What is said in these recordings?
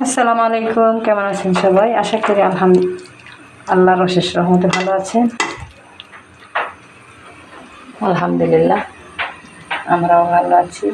আসসালামু আলাইকুম কেমন আছেন সবাই? আশা করি আলহামদুলিল্লাহ আল্লাহর অশেষ রহমতে ভালো আছেন। আলহামদুলিল্লাহ। আমরাও ভালো আছি।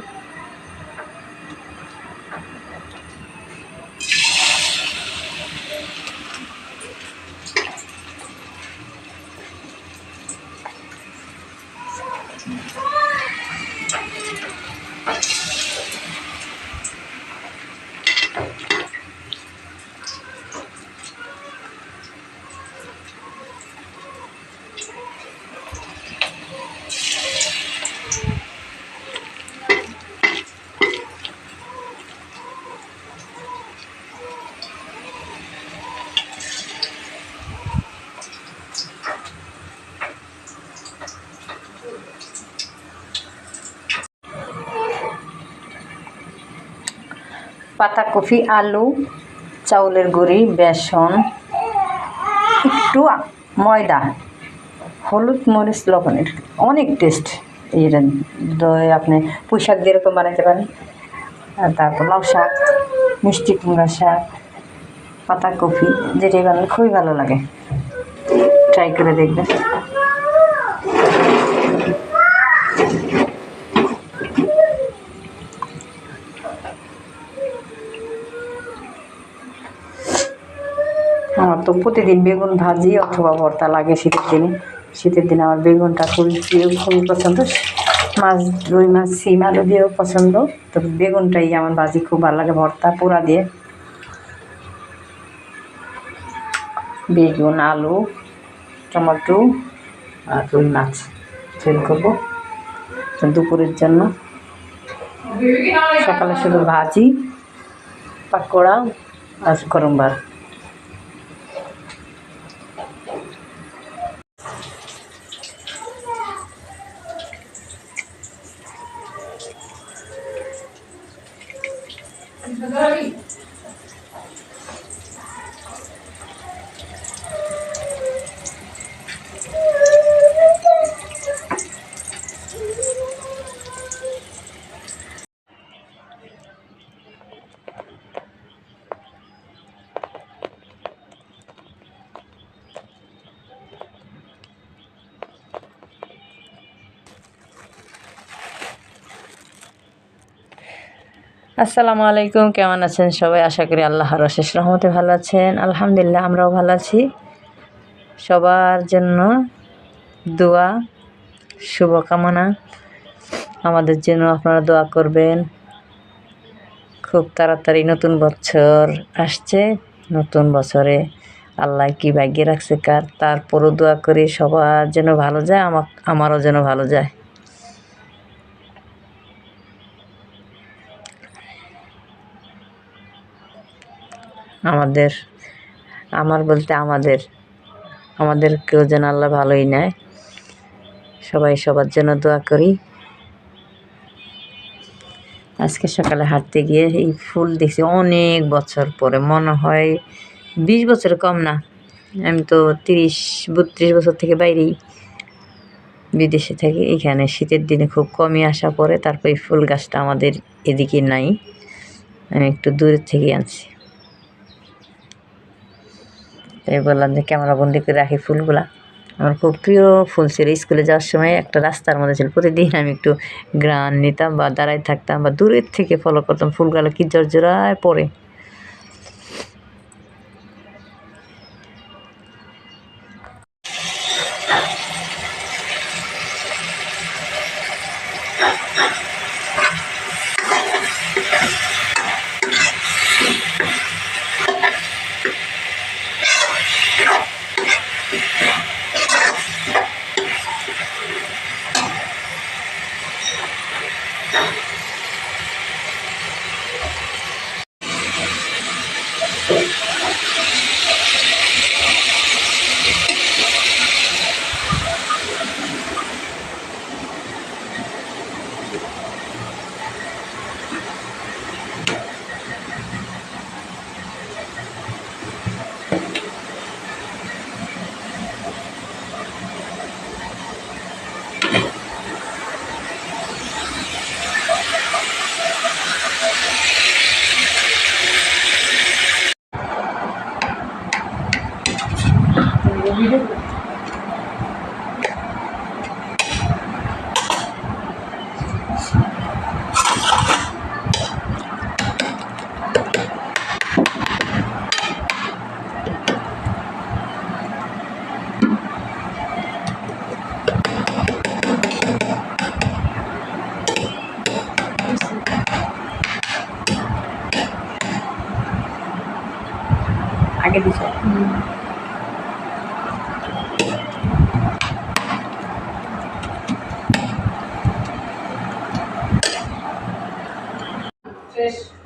পাতাকপি আলু, চাউলের গুঁড়ি, বেসন, একটু ময়দা, হলুদ মরিচ, লবণের। অনেক টেস্ট এই দই আপনি পুঁই শাক দিয়ে এরকম বানাতে পারেন। তারপর লাউ শাক, মিষ্টি কুমড়া শাক পাতাকপি যেটাই বানালে খুবই ভালো লাগে। ট্রাই করে দেখবেন আমার তো প্রতিদিন বেগুন ভাজি অথবা ভর্তা লাগে শীতের দিনে। শীতের দিনে আমার বেগুনটা খুবই প্রিয়, খুবই পছন্দ। মাছ, রুই মাছ সিম আলু দিয়েও পছন্দ। তবে বেগুনটাই আমার ভাজি খুব ভালো লাগে, ভর্তা, পোড়া দিয়ে। বেগুন, আলু, টমেটো আর রুই মাছ তৈরি করব দুপুরের জন্য সকালে শুধু ভাজি পাকোড়া আর গরম ভাত। আসসালামু আলাইকুম, কেমন আছেন সবাই? আশা করি আল্লাহর অশেষ রহমতে ভালো আছেন। আলহামদুলিল্লাহ, আমরাও ভালো আছি। সবার জন্য দোয়া, শুভকামনা। আমাদের জন্য আপনারা দোয়া করবেন। খুব তাড়াতাড়ি নতুন বছর আসছে। নতুন বছরে আল্লাহ কি ভাগ্যে রাখছে কার, তারপরও দোয়া করি সবার যেন ভালো যায়, আমার আমারও যেন ভালো যায়। আমাদের, আমার বলতে আমাদের আমাদের কেউ যেন আল্লাহ ভালোই নেয়। সবাই সবার জন্য দোয়া করি। আজকে সকালে হাঁটতে গিয়ে এই ফুল দেখছি, অনেক বছর পরে, মনে হয় বিশ বছর কম না। আমি তো তিরিশ, বত্রিশ বছর থেকে বাইরেই বিদেশে থাকি, এখানে শীতের দিনে খুব কমই আসা পড়ে, তারপর এই ফুল গাছটা আমাদের এদিকে নাই। আমি একটু দূরের থেকে আনছি। তাই বললাম যে ক্যামেরা বন্দি করে রাখি ফুলগুলা। আমার খুব প্রিয় ফুল ছিল। স্কুলে যাওয়ার সময় একটা রাস্তার মধ্যে ছিল। প্রতিদিন আমি একটু গ্রান নিতাম বা দাঁড়ায় থাকতাম বা দূরের থেকে ফলো করতাম। ফুলগুলো কি জর্জরায় পড়ে। लगी है Aku bisa. Fecho.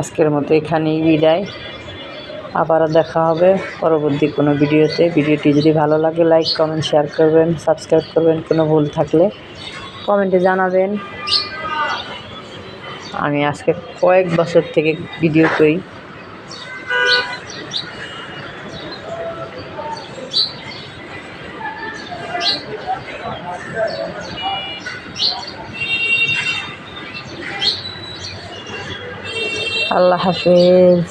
আজকের মতো এখানেই বিদায়। আবারও দেখা হবে পরবর্তী কোনো ভিডিওতে। ভিডিওটি যদি ভালো লাগে লাইক কমেন্ট শেয়ার করবেন সাবস্ক্রাইব করবেন কোনো ভুল থাকলে কমেন্টে জানাবেন। আমি আজকে কয়েক বছর থেকে ভিডিও করি। আল্লাহ হাফেজ।